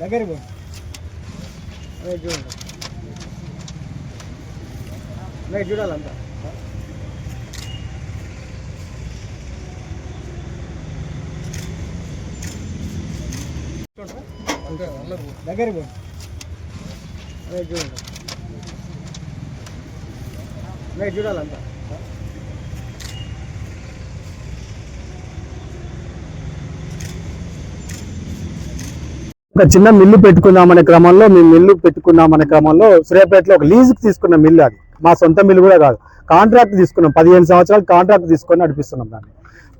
దగ్గర చూడండి. నైట్ చూడాలంతా దగ్గర అదే చూడండి నైట్ చూడాలంతా ఒక చిన్న మిల్లు పెట్టుకుందామనే క్రమంలో మేము మిల్లు పెట్టుకుందామనే క్రమంలో సూర్యాపేటలో ఒక లీజుకి తీసుకున్న మిల్లు అది. మా సొంత మిల్లు కూడా కాదు. కాంట్రాక్ట్ తీసుకున్నాం. పదిహేను సంవత్సరాలు కాంట్రాక్ట్ తీసుకొని నడిపిస్తున్నాం దాన్ని.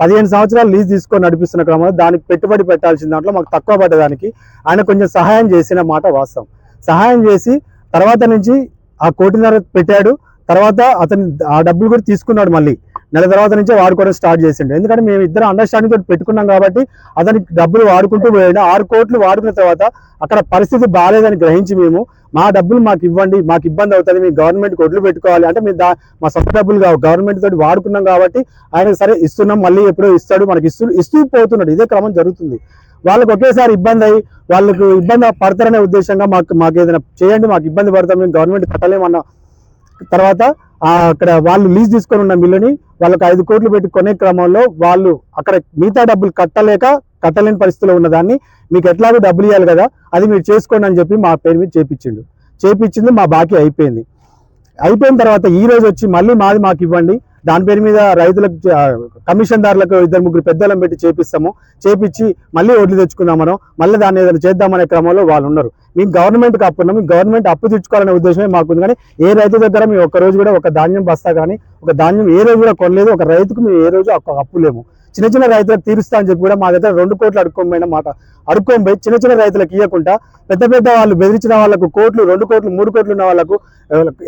పదిహేను సంవత్సరాలు లీజ్ తీసుకొని నడిపిస్తున్న క్రమంలో దానికి పెట్టుబడి పెట్టాల్సిన దాంట్లో మాకు తక్కువ పడ్డదానికి ఆయన కొంచెం సహాయం చేసిన మాట వాస్తవం. సహాయం చేసి తర్వాత నుంచి ఆ కోటిన్నర పెట్టాడు. తర్వాత అతను ఆ డబ్బులు కూడా తీసుకున్నాడు మళ్ళీ. నెల తర్వాత నుంచే వాడుకోవడం స్టార్ట్ చేసిండు. ఎందుకంటే మేము ఇద్దరు అండర్స్టాండింగ్ తోటి పెట్టుకున్నాం కాబట్టి అతనికి డబ్బులు వాడుకుంటూ పోయాడు. ఆరు కోట్లు వాడుకున్న తర్వాత అక్కడ పరిస్థితి బాగాలేదని గ్రహించి మేము మా డబ్బులు మాకు ఇవ్వండి మాకు ఇబ్బంది అవుతుంది మీ గవర్నమెంట్ ఒడ్లు పెట్టుకోవాలి. అంటే మీరు మా సొంత డబ్బులు కావు గవర్నమెంట్ తోటి వాడుకున్నాం కాబట్టి ఆయన సరే ఇస్తున్నాం మళ్ళీ ఎప్పుడో ఇస్తాడు మనకి ఇస్తూ ఇస్తూ పోతున్నాడు. ఇదే క్రమం జరుగుతుంది. వాళ్ళకి ఒకేసారి ఇబ్బంది అయ్యి వాళ్ళకు ఇబ్బంది పడతారనే ఉద్దేశంగా మాకు మాకు ఏదైనా చేయండి మాకు ఇబ్బంది పడతాం మేము గవర్నమెంట్ కట్టలేమన్న తర్వాత అక్కడ వాళ్ళు లీజ్ తీసుకొని ఉన్న మిల్లుని వాళ్ళకి ఐదు కోట్లు పెట్టి కొనే క్రమంలో వాళ్ళు అక్కడ మిగతా డబ్బులు కట్టలేక కట్టలేని పరిస్థితిలో ఉన్నదాన్ని మీకు ఎట్లాగో డబ్బులు ఇవ్వాలి కదా అది మీరు చేసుకోండి అని చెప్పి మా పేరు మీద చేపించిండు. చేపించింది మా బాకీ అయిపోయింది. అయిపోయిన తర్వాత ఈ రోజు వచ్చి మళ్ళీ మాది మాకు ఇవ్వండి. దాని పేరు మీద రైతులకు కమిషన్దారులకు ఇద్దరు ముగ్గురు పెద్దలను పెట్టి చేపిస్తాము. చేపించి మళ్ళీ ఓట్లు తెచ్చుకుందాం మనం. మళ్ళీ దాన్ని ఏదైనా చేద్దామనే క్రమంలో వాళ్ళు ఉన్నారు మేము గవర్నమెంట్కి అప్పు ఉన్నాం గవర్నమెంట్ అప్పు తెచ్చుకోవాలనే ఉద్దేశమే మాకుంది. కానీ ఏ రైతు దగ్గర మేము ఒక రోజు కూడా ఒక ధాన్యం బస్తా కానీ ఒక ధాన్యం ఏ రోజు కూడా కొనలేదు. ఒక రైతుకు మేము ఏ రోజు ఒక అప్పు లేము. చిన్న చిన్న రైతులకు తీరుస్తా అని చెప్పి కూడా మా దగ్గర రెండు కోట్లు అడుక్కోమైన మాట. అడుక్కొని పోయి చిన్న చిన్న రైతులకు ఇవ్వకుండా పెద్ద పెద్ద వాళ్ళు బెదిరించిన వాళ్ళకు కోట్లు రెండు కోట్లు మూడు కోట్లు ఉన్న వాళ్ళకు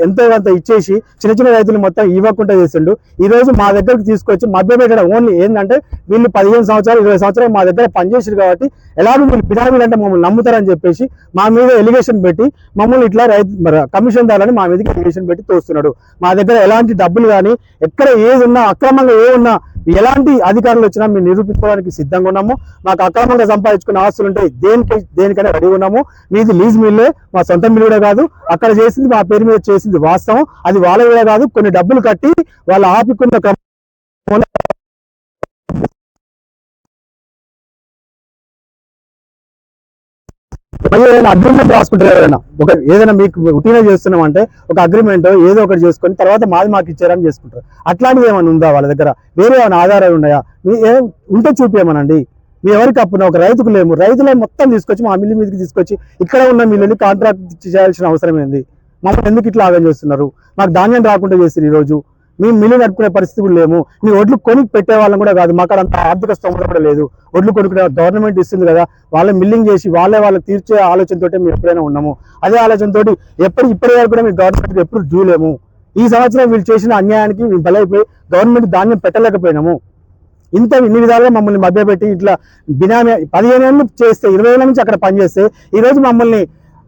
ఎంతో కొంత ఇచ్చేసి చిన్న చిన్న రైతులు మొత్తం ఇవ్వకుండా చేసిండు. ఈ రోజు మా దగ్గరకు తీసుకొచ్చి మధ్య పెట్టడం ఓన్లీ ఏంటంటే వీళ్ళు పదిహేను సంవత్సరాలు ఇరవై సంవత్సరాలు మా దగ్గర పనిచేసారు కాబట్టి ఎలాగో వీళ్ళు పిరామిడ్ అంటే మమ్మల్ని నమ్ముతారని చెప్పేసి మా మీద ఎలిగేషన్ పెట్టి మమ్మల్ని ఇట్లా రైతు కమిషన్ దారని మా మీదకి ఎలిగేషన్ పెట్టి తోస్తున్నాడు. మా దగ్గర ఎలాంటి డబ్బులు కానీ ఎక్కడ ఏది ఉన్నా అక్రమంగా ఏ ఉన్నా ఎలాంటి అధికారులు వచ్చినా మేము నిరూపించుకోవడానికి సిద్ధంగా ఉన్నాము. మాకు అక్రమంగా సంపాదించుకున్న ఆస్తులు ఉంటాయి దేనికి దేనికైనా రెడీ ఉన్నాము. మీది లీజ్ మిల్లే మా సొంత మిల్లు కూడా కాదు. అక్కడ చేసింది మా పేరు మీద చేసింది వాస్తవం. అది వాళ్ళ కూడా కాదు. కొన్ని డబ్బులు కట్టి వాళ్ళు ఆపుకున్న ఏదైనా అగ్రిమెంట్ రాసుకుంటారు ఎవరైనా. ఒక ఏదైనా మీకు ఉటీనే చేస్తున్నాం అంటే ఒక అగ్రిమెంట్ ఏదో ఒకటి చేసుకొని తర్వాత మాది మాకు ఇచ్చారని చేసుకుంటారు. అట్లాంటిది ఏమైనా ఉందా వాళ్ళ దగ్గర? వేరే ఏమైనా ఆధారాలు ఉన్నాయా? మీ ఏం ఉంటే చూపించమనండి మీ ఎవరికి అప్పున? ఒక రైతుకు లేము. రైతులే మొత్తం తీసుకొచ్చి మా మిల్లు మీదకి తీసుకొచ్చి ఇక్కడ ఉన్న మిల్లుని కాంట్రాక్ట్ చేయాల్సిన అవసరం ఏంది? మమ్మల్ని ఎందుకు ఇట్లా ఆగం చేస్తున్నారు? మాకు ధాన్యం రాకుండా చేస్తారు ఈరోజు. మేము మిల్లు నడుపుకునే పరిస్థితి కూడా లేము. మీ ఒడ్లు కొని పెట్టే వాళ్ళం కూడా కాదు. మాకు అంత ఆర్థిక స్తోమత కూడా లేదు. ఒడ్లు కొనుక్కునే గవర్నమెంట్ ఇస్తుంది కదా వాళ్ళే మిల్లింగ్ చేసి వాళ్ళే వాళ్ళకి తీర్చే ఆలోచనతో మేము ఎప్పుడైనా ఉన్నాము. అదే ఆలోచనతోటి ఎప్పటి ఇప్పటి వరకు కూడా మేము గవర్నమెంట్ ఎప్పుడు చూడలేము ఈ సంవత్సరం వీళ్ళు చేసిన అన్యాయానికి మేము బలైపోయి గవర్నమెంట్ ధాన్యం పెట్టలేకపోయినాము. ఇంత ఇన్ని విధాలుగా మమ్మల్ని మభ్యపెట్టి ఇట్లా బినామీ పదిహేను ఏళ్ళు చేస్తే ఇరవై ఏళ్ళ నుంచి అక్కడ పనిచేస్తే ఈరోజు మమ్మల్ని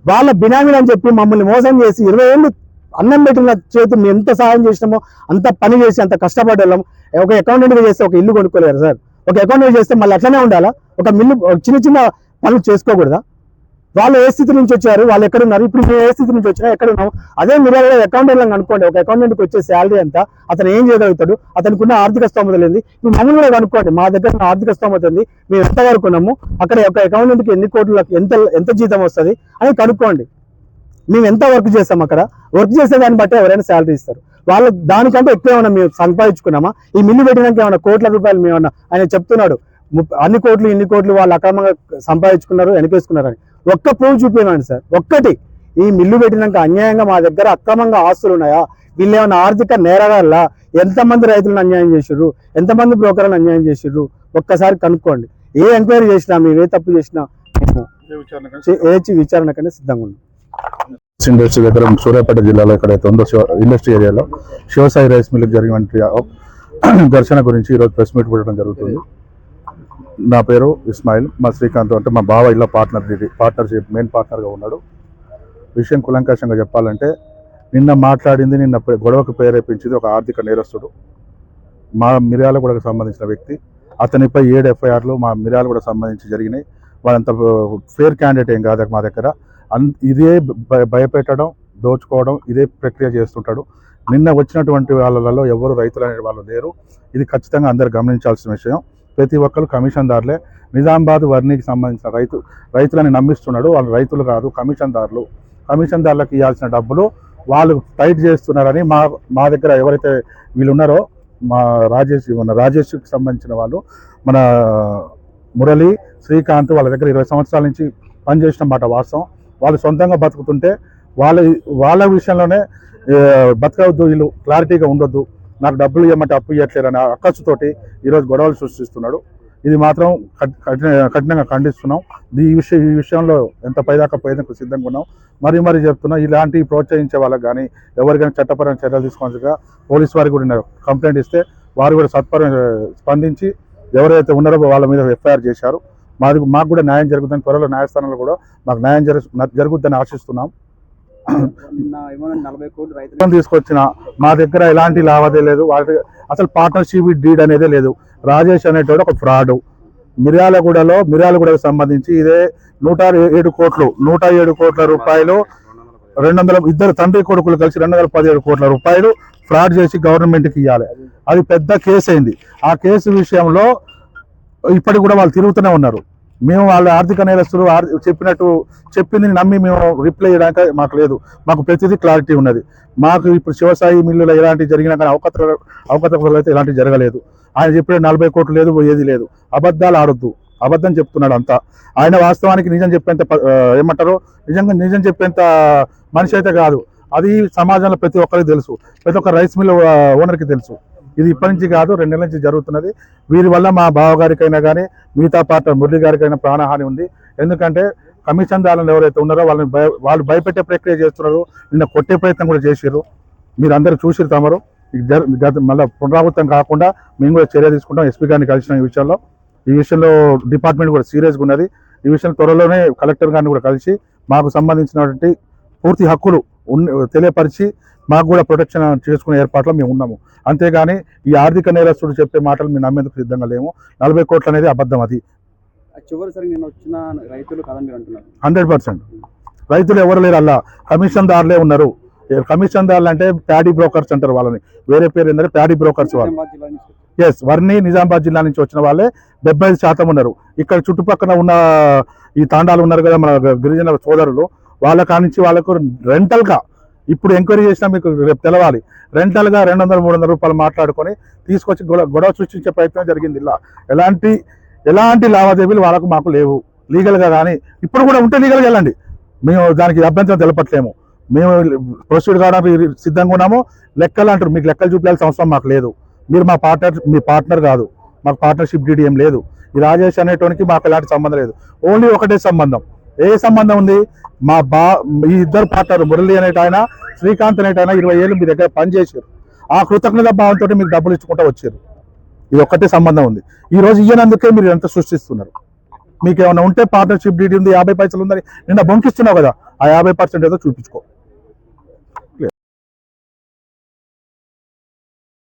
వాళ్ళ బినామీలు అని చెప్పి మమ్మల్ని మోసం చేసి ఇరవై ఏళ్ళు అన్నం పెట్టిన చేతి మేము ఎంత సహాయం చేసినామో అంత పని చేసి అంత కష్టపడ్డాం ఒక అకౌంటెంట్ చేస్తే ఒక ఇల్లు కొనుక్కోలేరు సార్. ఒక అకౌంటెంట్ చేస్తే మళ్ళీ అట్లనే ఉండాలా? ఒక మిల్లు ఒక చిన్న చిన్న పనులు చేసుకోకూడదా? వాళ్ళు ఏ స్థితి నుంచి వచ్చారు? వాళ్ళు ఎక్కడ ఉన్నారు? ఇప్పుడు మేము ఏ స్థితి నుంచి వచ్చినా ఎక్కడ ఉన్నాము? అదే మీరు అకౌంటెంట్ అనుకోండి ఒక అకౌంటెంట్కి వచ్చే శాలరీ ఎంత? అతను ఏం చేయగలుగుతాడు? అతనికి ఉన్న ఆర్థిక స్తోమత లేదు ఇప్పుడు మమ్మల్ని కూడా కనుక్కోండి. మా దగ్గర ఉన్న ఆర్థిక స్తోమత ఉంది మేము ఎంత వరకు ఉన్నాము? అక్కడ ఒక అకౌంటెంట్కి ఎన్ని కోట్లకు ఎంత ఎంత జీతం వస్తుంది? అని కనుక్కోండి. మేము ఎంత వర్క్ చేస్తాం అక్కడ? వర్క్ చేసే దాన్ని బట్టి ఎవరైనా శాలరీ ఇస్తారు. వాళ్ళు దానికంటే ఎక్కువ ఏమైనా మేము సంపాదించుకున్నామా? ఈ మిల్లు పెట్టడానికి ఏమైనా కోట్ల రూపాయలు మేము ఏమన్నా ఆయన చెప్తున్నాడు. అన్ని కోట్లు ఇన్ని కోట్లు వాళ్ళు అక్రమంగా సంపాదించుకున్నారు వెనకేసుకున్నారని ఒక్క ప్రూఫ్ చూపించండి సార్. ఒక్కటి ఈ మిల్లు పెట్టినాక అన్యాయంగా మా దగ్గర అక్రమంగా ఆస్తులు ఉన్నాయా? వీళ్ళు ఏమైనా ఆర్థిక నేరగాళ్ళ? ఎంతమంది రైతులను అన్యాయం చేసిర్రు? ఎంతమంది బ్రోకర్లను అన్యాయం చేసిర్రు? ఒక్కసారి కనుక్కోండి. ఏ ఎంక్వైరీ చేసినా మేము ఏ తప్పు చేసినా ఏ విచారణకనే సిద్ధంగా ఉన్నాం. ఇండస్ట్రీ దగ్గర సూర్యాపేట జిల్లాలో ఎక్కడైతే ఉందో ఇండస్ట్రీ ఏరియాలో శివసాయి రైస్ మిల్క్ జరిగినటువంటి ఘర్షణ గురించి ఈరోజు ప్రెస్ మీట్ పెట్టడం జరుగుతుంది. నా పేరు ఇస్మాయిల్. మా శ్రీకాంత్ అంటే మా బావ ఇలా పార్ట్నర్ ఇది. పార్ట్నర్షిప్ మెయిన్ పార్ట్నర్గా ఉన్నాడు. విషయం కులంకషంగా చెప్పాలంటే నిన్న మాట్లాడింది నిన్న గొడవకు ప్రేరేపించింది ఒక ఆర్థిక నేరస్తుడు. మా మిర్యాలగూడకు సంబంధించిన వ్యక్తి. అతనిపై ఏడు ఎఫ్ఐఆర్లు మా మిర్యాలగూడ సంబంధించి జరిగినాయి. వాళ్ళంత ఫేర్ క్యాండిడేట్ ఏం కాదు మా దగ్గర. ఇదే భయ భయపెట్టడం దోచుకోవడం ఇదే ప్రక్రియ చేస్తుంటాడు. నిన్న వచ్చినటువంటి వాళ్ళలో ఎవరు రైతులు అనే వాళ్ళు లేరు. ఇది ఖచ్చితంగా అందరు గమనించాల్సిన విషయం. ప్రతి ఒక్కరు కమిషన్దారులే. నిజామాబాద్ వర్ణికి సంబంధించిన రైతు రైతులని నమ్మిస్తున్నాడు. వాళ్ళు రైతులు కాదు కమిషన్దారులు. కమిషన్దారులకు ఇవ్వాల్సిన డబ్బులు వాళ్ళు టైట్ చేస్తున్నారని మా మా దగ్గర ఎవరైతే వీళ్ళు ఉన్నారో మా రాజేష్ మన రాజేష్కి సంబంధించిన వాళ్ళు మన మురళి శ్రీకాంత్ వాళ్ళ దగ్గర ఇరవై సంవత్సరాల నుంచి పనిచేసిన మాట వాస్తవం. వాళ్ళు సొంతంగా బతుకుతుంటే వాళ్ళ వాళ్ళ విషయంలోనే బతకవద్దు వీళ్ళు క్లారిటీగా ఉండొద్దు నాకు డబ్బులు ఇవ్వమంటే అప్పు ఇవ్వట్లేరు అనే అక్కసుతోటి ఈరోజు గొడవలు సృష్టిస్తున్నాడు. ఇది మాత్రం కఠి- కఠిన- కఠినంగా ఖండిస్తున్నాం. ఈ విషయం ఈ విషయంలో ఎంత పైదాకా పోయేందుకు సిద్ధంగా ఉన్నాం. మరీ మరీ చెప్తున్నా ఇలాంటి ప్రోత్సహించే వాళ్ళకి కానీ ఎవరికైనా చట్టపరమైన చర్యలు తీసుకోవాల్సిగా పోలీస్ వారికి కూడా కంప్లైంట్ ఇస్తే వారు కూడా సత్పరం స్పందించి ఎవరైతే ఉన్నారో వాళ్ళ మీద ఎఫ్ఐఆర్ చేశారు. మాది మాకు కూడా న్యాయం జరుగుతుంది త్వరలో న్యాయస్థానంలో కూడా మాకు న్యాయం జరు జరుగుద్దని ఆశిస్తున్నాం. తీసుకొచ్చిన మా దగ్గర ఎలాంటి లావాదేవీ లేదు. వాటి అసలు పార్ట్నర్షిప్ డీడ్ అనేదే లేదు. రాజేష్ అనేటోడు ఒక ఫ్రాడ్ మిర్యాలగూడలో మిర్యాలగూడకు సంబంధించి ఇదే నూట ఏడు కోట్లు నూట ఏడు కోట్ల రూపాయలు రెండు వందల ఇద్దరు తండ్రి కొడుకులు కలిసి రెండు వందల పదిహేడు కోట్ల రూపాయలు ఫ్రాడ్ చేసి గవర్నమెంట్కి ఇవ్వాలి అది పెద్ద కేసు అయింది ఆ కేసు విషయంలో ఇప్పటికి కూడా వాళ్ళు తిరుగుతూనే ఉన్నారు. మేము వాళ్ళ ఆర్థిక నేరస్తులు చెప్పినట్టు చెప్పింది నమ్మి మేము రిప్లై చేయడానికి మాకు లేదు. మాకు ప్రతిదీ క్లారిటీ ఉన్నది. మాకు ఇప్పుడు శివసాయి మిల్లులో ఎలాంటి జరిగినా కానీ అవకత అవకతలు అయితే ఎలాంటి జరగలేదు. ఆయన చెప్పిన నలభై కోట్లు లేదు ఏది లేదు. అబద్ధాలు ఆడొద్దు. అబద్ధం చెప్తున్నాడు అంతా. ఆయన వాస్తవానికి నిజం చెప్పేంత ఏమంటారు? నిజంగా నిజం చెప్పేంత మనిషి అయితే కాదు. అది సమాజంలో ప్రతి ఒక్కరికి తెలుసు. ప్రతి ఒక్క రైస్ మిల్ ఓనర్కి తెలుసు. ఇది ఇప్పటి నుంచి కాదు రెండు నెలల నుంచి జరుగుతున్నది. వీరి వల్ల మా బావగారికైనా కానీ మిగతా పార్టీ మురళి గారికైనా ప్రాణహాని ఉంది. ఎందుకంటే కమిషన్దారులు ఎవరైతే ఉన్నారో వాళ్ళని భయ వాళ్ళు భయపెట్టే ప్రక్రియ చేస్తున్నారు. నిన్న కొట్టే ప్రయత్నం కూడా చేసారు మీరు అందరూ చూసిరు తమరు గత మళ్ళీ పునరావృతం కాకుండా మేము కూడా చర్య తీసుకుంటాం. ఎస్పీ గారిని కలిసిన ఈ విషయంలో. ఈ విషయంలో డిపార్ట్మెంట్ కూడా సీరియస్గా ఉన్నది. ఈ విషయం త్వరలోనే కలెక్టర్ గారిని కూడా కలిసి మాకు సంబంధించినటువంటి పూర్తి హక్కులు తెలియపరిచి మాకు కూడా ప్రొటెక్షన్ చేసుకునే ఏర్పాట్లో మేము ఉన్నాము. అంతేగాని ఈ ఆర్థిక నేరస్తుడు చెప్పే మాటలు మేము నమ్మేందుకు సిద్ధంగా లేము. నలభై కోట్లు అనేది అబద్ధం అది. Hundred percent. రైతులు ఎవరు లేరు అలా. కమిషన్దారులే ఉన్నారు. కమిషన్దారులు అంటే ప్యాడీ బ్రోకర్స్ అంటారు వాళ్ళని. వేరే పేరు ఏంటంటే ప్యాడీ బ్రోకర్స్ వాళ్ళు. ఎస్ వర్ణి నిజామాబాద్ జిల్లా నుంచి వచ్చిన వాళ్ళే. డెబ్బై ఐదు శాతం ఉన్నారు. ఇక్కడ చుట్టుపక్కల ఉన్న ఈ తాండాలు ఉన్నారు కదా మన గిరిజన సోదరులు. వాళ్ళ కానించి వాళ్ళకు రెంటల్గా ఇప్పుడు ఎంక్వైరీ చేసినా మీకు రేపు తెలవాలి. రెంటల్గా రెండు వందల మూడు వందల రూపాయలు మాట్లాడుకొని తీసుకొచ్చి గొడవ గొడవ సృష్టించే ప్రయత్నం జరిగింది ఇలా. ఎలాంటి ఎలాంటి లావాదేవీలు వాళ్ళకు మాకు లేవు. లీగల్గా కానీ ఇప్పుడు కూడా ఉంటే లీగల్గా వెళ్ళండి. మేము దానికి అభ్యంతరం తెలపట్లేము. మేము ప్రొసీడ్ కావడానికి సిద్ధంగా ఉన్నాము. లెక్కలు అంటారు. మీకు లెక్కలు చూపించాల్సిన అవసరం మాకు లేదు. మీరు మా పార్ట్నర్ మీ పార్ట్నర్ కాదు. మాకు పార్ట్నర్షిప్ డీడీ ఏం లేదు. ఈ రాజేష్ అనేటోనికి మాకు ఎలాంటి సంబంధం లేదు. ఓన్లీ ఒకటే సంబంధం. ఏ సంబంధం ఉంది? మా బా ఈ ఇద్దరు పార్ట్నర్ మురళి అనేట ఆయన శ్రీకాంత్ అనేట ఆయన ఇరవై ఏళ్ళు మీ దగ్గర పనిచేసారు ఆ కృతజ్ఞత భావంతో మీకు డబ్బులు ఇచ్చుకుంటూ వచ్చారు. ఇది ఒక్కటే సంబంధం ఉంది. ఈ రోజు ఇయ్యనందుకే మీరు ఎంత సృష్టిస్తున్నారు? మీకు ఏమైనా ఉంటే పార్ట్నర్షిప్ డీడీ ఉంది యాభై పైసలు ఉందని నిన్న బొంకిస్తున్నావు కదా ఆ యాభై పర్సెంట్ ఏదో చూపించుకో.